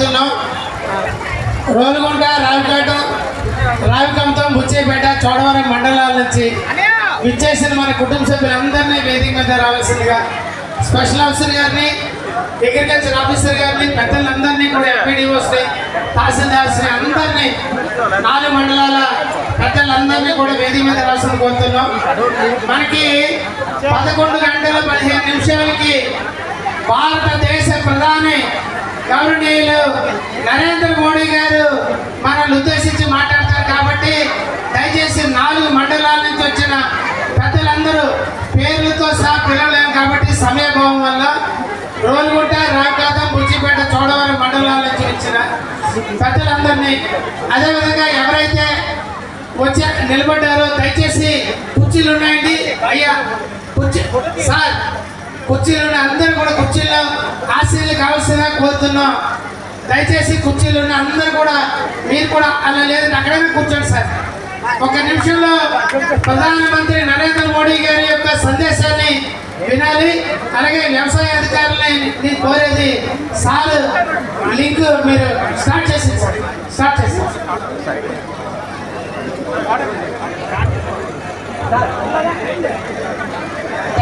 ప్రాంగణంలోకి రోలుగుంట రావికాట రావికంతం బుచ్చేపేట చోడవరం మండలాల నుంచి విచ్చేసిన మన కుటుంబ సభ్యులందరినీ వేదిక మీద రావాల్సిందిగా స్పెషల్ ఆఫీసర్ గారిని అగ్రికల్చర్ ఆఫీసర్ గారిని పెద్దలందరినీ కూడా ఎంపీడీఓస్ని తహసీల్దార్స్ని అందరినీ నాలుగు మండలాల పెద్దలందరినీ కూడా వేదిక మీద రావాల్సిన కోరుతున్నాం. మనకి పదకొండు గంటల పదిహేను నిమిషాలకి భారతదేశ ప్రధాని గౌరవనీయులు నరేంద్ర మోడీ గారు మనల్ని ఉద్దేశించి మాట్లాడతారు కాబట్టి దయచేసి నాలుగు మండలాల నుంచి వచ్చిన పెద్దలందరూ పేర్లతో సహా పిలవలేము కాబట్టి సమయభావం వల్ల రోలుగుంట రాకాదం బుజ్జిపేట చోడవరం మండలాల నుంచి వచ్చిన పెద్దలందరినీ అదేవిధంగా ఎవరైతే వచ్చి నిలబడ్డారో దయచేసి కుర్చీలు ఉన్నాయండి. అయ్యా కుర్చీ సార్ కుర్చీలు అందరూ కూడా కుర్చీల్లో ఆశీర్లు కావాల్సిందిగా కోరుతున్నాం. దయచేసి కుర్చీలు ఉన్న అందరూ కూడా మీరు కూడా అలా లేదంటే అక్కడైనా కూర్చోండి సార్. ఒక నిమిషంలో ప్రధానమంత్రి నరేంద్ర మోడీ గారి యొక్క సందేశాన్ని వినాలి అలాగే వ్యవసాయ అధికారులని నేను కోరేది సార్ లింక్ మీరు స్టార్ట్ చేసి స్టార్ట్ చేసి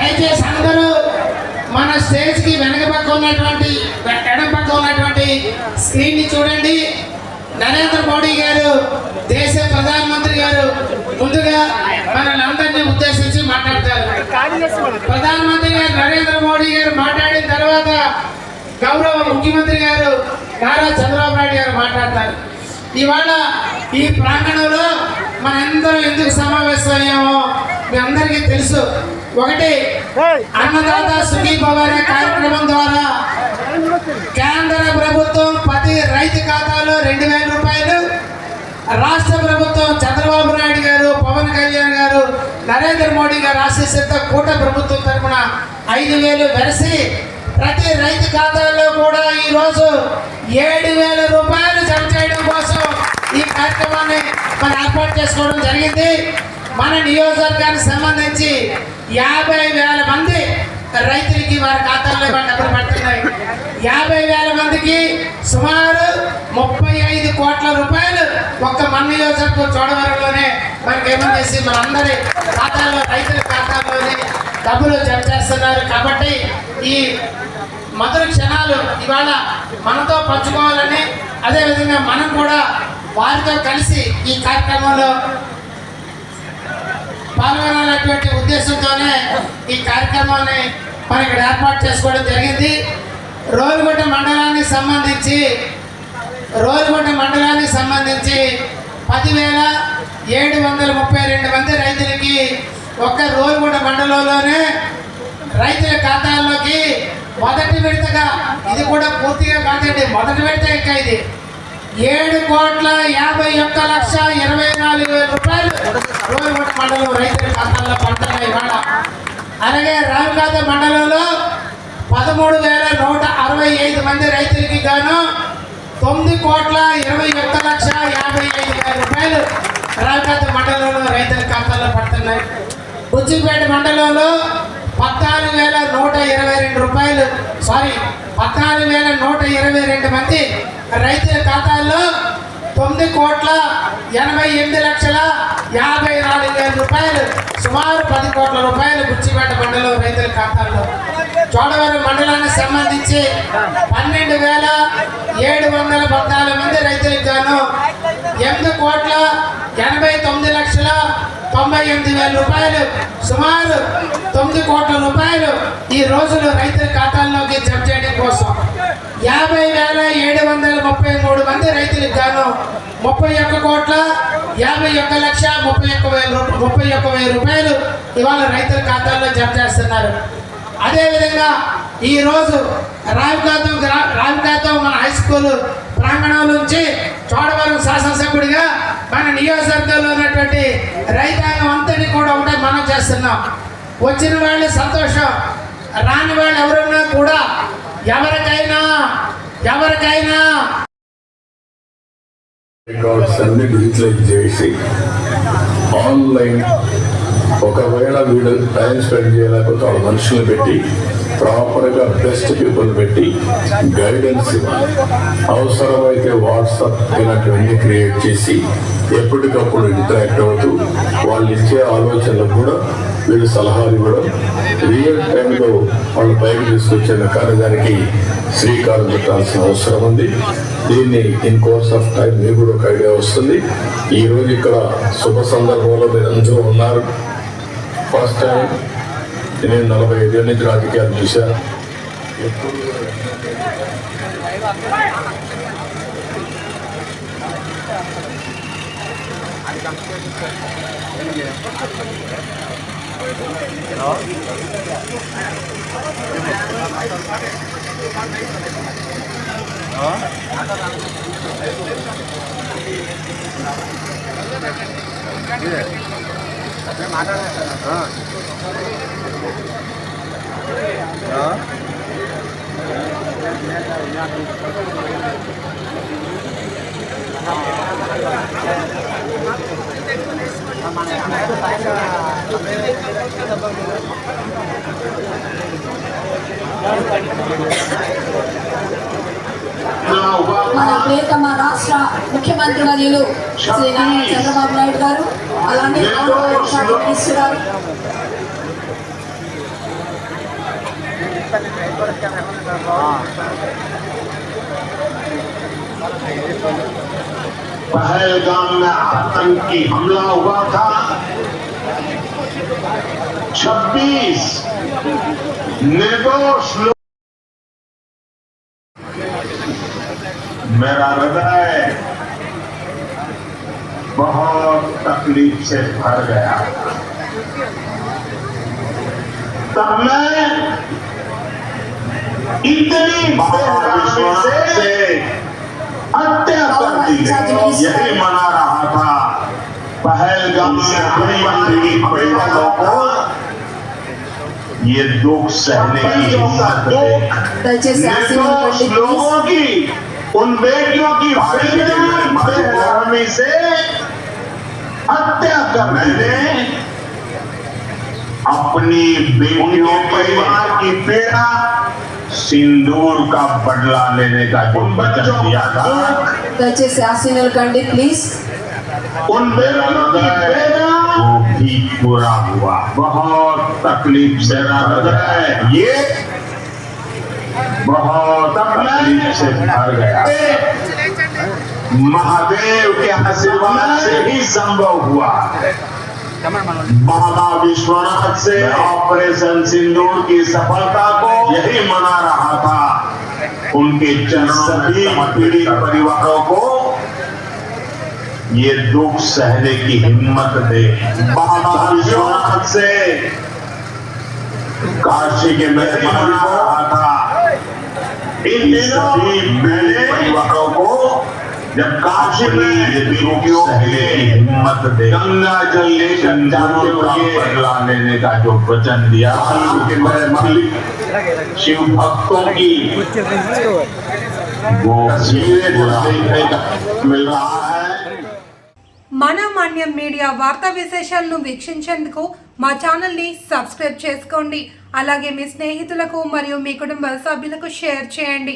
దయచేసి అందరూ మన స్టేజ్కి వెనక పక్క ఉన్నటువంటి ఎడం పక్క ఉన్నటువంటి స్క్రీన్ని చూడండి. నరేంద్ర మోడీ గారు దేశ ప్రధానమంత్రి గారు ముందుగా మనల్ని అందరినీ ఉద్దేశించి మాట్లాడతారు. ప్రధానమంత్రి గారు నరేంద్ర మోడీ గారు మాట్లాడిన తర్వాత గౌరవ ముఖ్యమంత్రి గారు నారా చంద్రబాబు నాయుడు గారు మాట్లాడతారు. ఇవాళ ఈ ప్రాంగణంలో మనందరం ఎందుకు సమావేశమయ్యామో మీ అందరికీ తెలుసు. ఒకటి అన్నదాత సుఖీ భవ అనే కార్యక్రమం ద్వారా కేంద్ర ప్రభుత్వం ప్రతి రైతు ఖాతాలో రెండు వేల రూపాయలు రాష్ట్ర ప్రభుత్వం చంద్రబాబు నాయుడు గారు పవన్ కళ్యాణ్ గారు నరేంద్ర మోడీ గారు ఆశీస్సులతో కూట ప్రభుత్వం తరఫున ఐదు వేలు వెరసి ప్రతి రైతు ఖాతాల్లో కూడా ఈరోజు ఏడు వేల రూపాయలు జమ చేయడం కోసం ఈ కార్యక్రమాన్ని మనం ఏర్పాటు చేసుకోవడం జరిగింది. మన నియోజకవర్గానికి సంబంధించి యాభై వేల మంది రైతులకి వారి ఖాతాల్లో డబ్బులు పడుతున్నాయి. యాభై వేల మందికి సుమారు ముప్పై ఐదు కోట్ల రూపాయలు ఒక్క మన నియోజకవర్గం చూడవరంలోనే మనకి ఏమని చేసి మనందరి ఖాతాల్లో రైతుల ఖాతాల్లోనే డబ్బులు జమ చేస్తున్నారు. కాబట్టి ఈ మధుర క్షణాలు ఇవాళ మనతో పంచుకోవాలని అదేవిధంగా మనం కూడా వారితో కలిసి ఈ కార్యక్రమంలో పాల్గొనాలనేటువంటి ఉద్దేశంతోనే ఈ కార్యక్రమాన్ని మనం ఇక్కడ ఏర్పాటు చేసుకోవడం జరిగింది. రోలుగుంట మండలానికి సంబంధించి రోలుగుంట మండలానికి సంబంధించి పదివేల ఏడు వందల ముప్పై రెండు మంది రైతులకి ఒక్క రోలుగుంట మండలంలోనే రైతుల ఖాతాల్లోకి మొదటి విడతగా ఇది కూడా పూర్తిగా కాదండి మొదటి విడత ఇంకా ఇది. ఏడు కోట్ల యాభై ఒక్క లక్ష ఇరవై నాలుగు మండలం రైతుల ఖాతాల్లో పడుతున్నాయి ఇవాళ. అలాగే రామకాత మండలంలో పదమూడు వేల నూట అరవై ఐదు మంది రైతులకి గాను తొమ్మిది కోట్ల ఇరవై ఒక్క లక్ష యాభై ఐదు వేల రూపాయలు రామకాత మండలంలో రైతుల ఖాతాల్లో పడుతున్నాయి. బుజ్జిపేట మండలంలో పద్నాలుగు వేల నూట ఇరవై రెండు రూపాయలు సారీ పద్నాలుగు వేల నూట ఇరవై రెండు మంది రైతుల ఖాతాల్లో తొమ్మిది కోట్ల ఎనభై ఎనిమిది లక్షల యాభై నాలుగు వేల రూపాయలు సుమారు పది కోట్ల రూపాయలు బుచ్చిపేట మండలం రైతుల ఖాతాల్లో. చోడవరం మండలానికి సంబంధించి పన్నెండు వేల ఏడు వందల పద్నాలుగు మంది రైతులకు గాను ఎనిమిది కోట్ల ఎనభై తొమ్మిది లక్షల తొంభై ఎనిమిది వేల రూపాయలు సుమారు తొమ్మిది కోట్ల రూపాయలు ఈ రోజులు రైతుల ఖాతాల్లోకి జమ చేయడం కోసం. యాభై వేల ఏడు వందల ముప్పై మూడు మంది రైతులకు గాను ముప్పై ఒక్క కోట్ల యాభై ఒక్క లక్ష ముప్పై ఒక్క వేల ముప్పై ఒక్క వెయ్యి రూపాయలు ఇవాళ రైతుల ఖాతాల్లో జమ చేస్తున్నారు. అదేవిధంగా ఈరోజు రావికాతం రావికాతం మన హై స్కూల్ ప్రాంగణం నుంచి చోడవరం శాసనసభ్యుడిగా మన నియోజకవర్గంలో ఉన్నటువంటి రైతాంగం అంతటి కూడా ఉంటే మనం చేస్తున్నాం. వచ్చిన వాళ్ళు సంతోషం రాని వాళ్ళు ఎవరున్నా కూడా ఎవరికైనా ఎవరికైనా. రికార్డ్స్ అన్ని డిజిటలైజ్ చేసి ఆన్లైన్ ఒకవేళ వీళ్ళు టైం స్పెండ్ చేయలేకపోతే వాళ్ళ మనుషులు పెట్టి ప్రాపర్గా బెస్ట్ పీపుల్ పెట్టి గైడెన్స్ ఇవ్వాలి. అవసరమైతే వాట్సాప్ ఇలాంటివన్నీ క్రియేట్ చేసి ఎప్పటికప్పుడు ఇంటరాక్ట్ అవుతూ వాళ్ళు ఇచ్చే ఆలోచనలకు కూడా వీళ్ళు సలహాలు ఇవ్వడం. రియల్ టైంలో వాళ్ళు పైకి తీసుకొచ్చిన కార్యదానికి శ్రీకారం చుట్టాల్సిన అవసరం ఉంది. దీన్ని ఇన్ కోర్స్ ఆఫ్ టైం మీకు కూడా ఒక ఐడియా వస్తుంది. ఈ రోజు ఇక్కడ శుభ సందర్భంలో మీరు అందరూ ఉన్నారు. ఫస్ట్ టైం నేను నలభై ఐదు నుంచి రాజకీయాలు చూశాను. ఎప్పుడు మన ప్రియతమ రాష్ట్ర ముఖ్యమంత్రి వర్యులు శ్రీ నారా చంద్రబాబు నాయుడు గారు అలానే ఆంధ్ర శాఖ మినిస్టర్ గారు पहलगाम में आतंकी हमला हुआ था। 26 निर्दोष लोग मेरा हृदय बहुत तकलीफ़ से भर गया। तब मैं इतनी महाविश्वास से हत्या कर दी यही मना रहा था। पहलगाम से अपनी मंदिरी पैदलों को ये दुख सहने की लोगों की उन बेटियों की बेगमी से हत्या कर मैंने अपनी बेटियों परिवार की पेड़ा सिंदूर का बदला लेने का जो वचन दिया था దయచేసి ఆశీనులు కండి ప్లీజ్ उन बेटियों की पीड़ा वो भी पूरा हुआ बहुत तकलीफ से हृदय ये बहुत तकलीफ से भर गया महादेव के आशीर्वाद से ही संभव हुआ बाबा विश्वनाथ से ऑपरेशन सिंदूर की सफलता को यही मना रहा था। उनके सभी पीड़ित परिवारों को ये दुख सहने की हिम्मत दे। बाबा विश्वनाथ से काशी के मैं मना रहा था। इन सभी पीड़ित परिवारों को जब काशी में बेटियों के हिम्मत दे गंगा जल लेकर जाते हुए बदला लेने का जो वचन दिया कि मैं मालिक शिव भक्तों की वो तस्वीरें जो देखने का मिल रहा है మన మాన్యం మీడియా వార్తా విశేషాలను వీక్షించేందుకు మా ఛానల్ని సబ్స్క్రైబ్ చేసుకోండి అలాగే మీ స్నేహితులకు మరియు మీ కుటుంబ సభ్యులకు షేర్ చేయండి